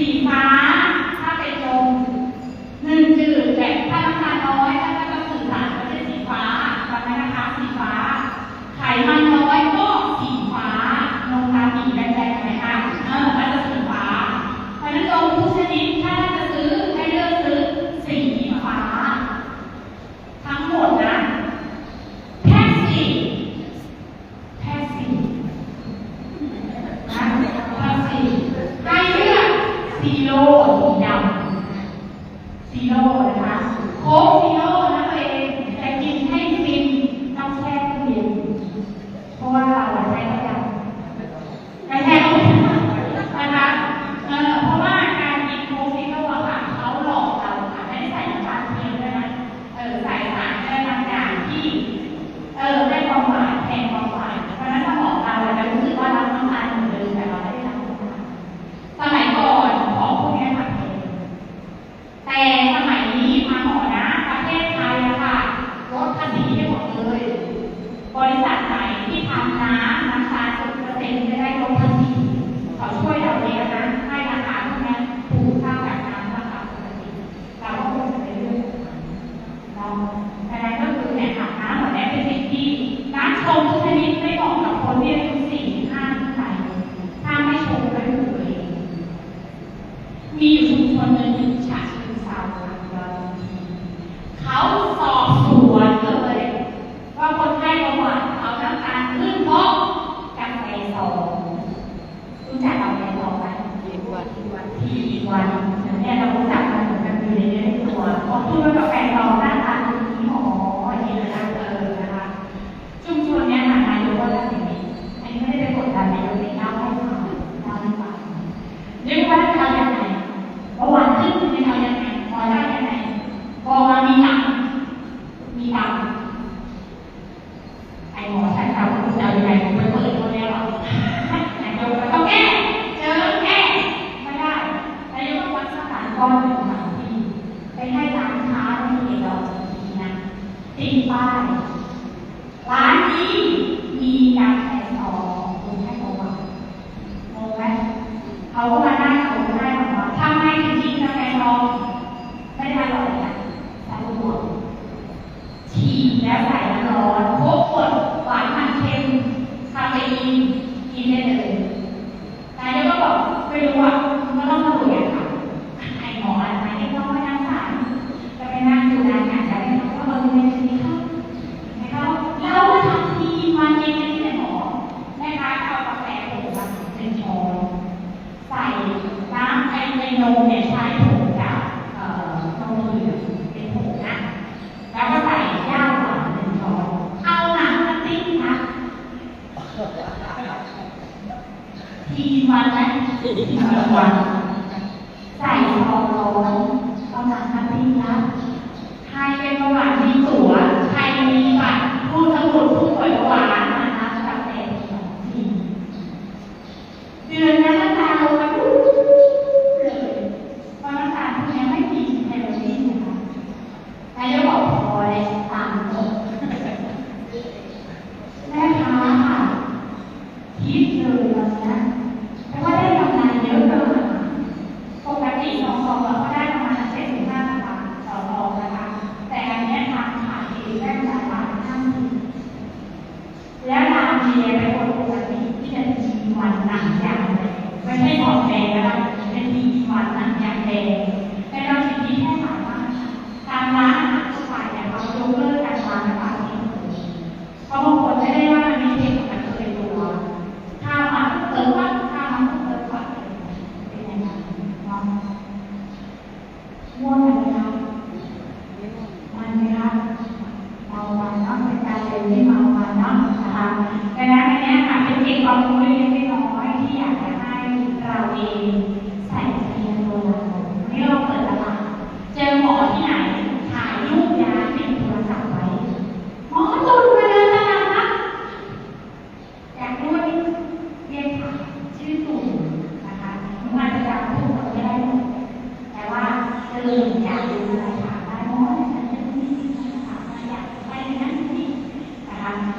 李白 know and ask to call ม่วนไหมคะมันไหมคะเมามันเนาะเป็นการเรียนที่เมามันเนาะนะคะดังนั้นอันนี้ค่ะเป็นเก็บความรู้เล็กๆน้อยที่อยากจะให้เราเองใส่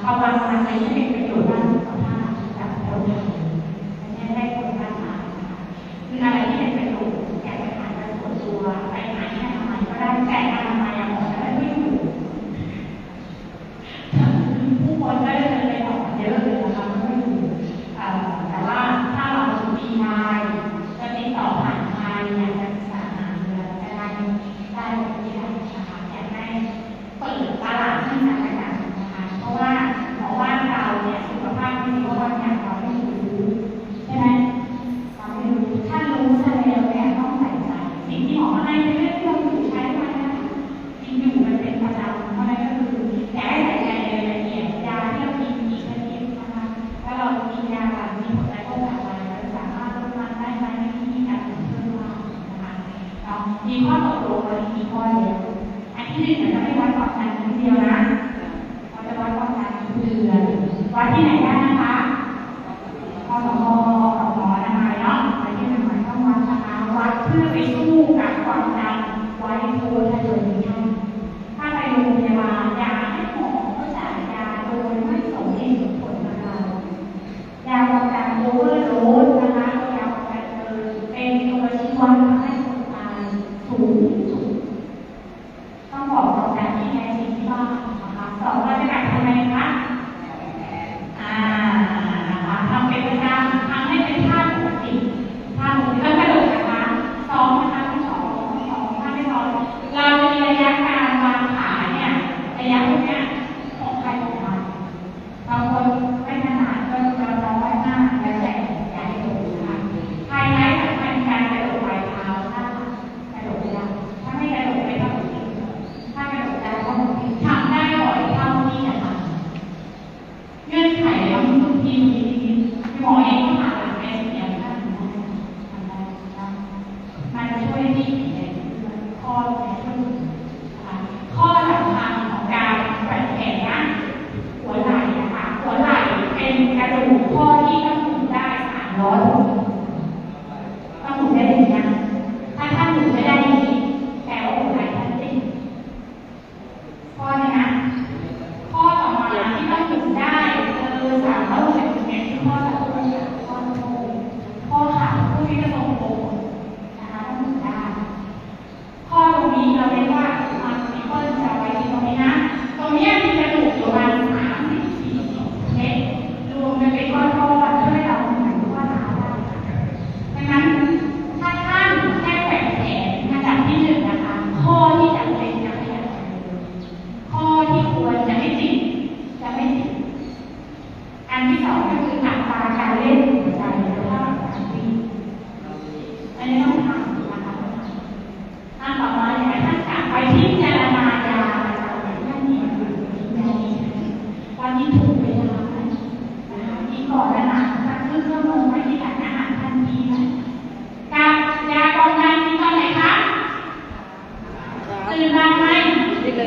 เอาวางวางใจให้เป็นประโยชน์ ที่นี่จะไม่วัดความดันทีเดียวนะ เราจะวัดความดันเดือนวัดที่ไหนได้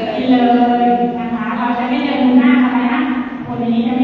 เลยนเลยนะคะ เราจะไม่เดินหน้าทำไมนะคนนี้จะไม่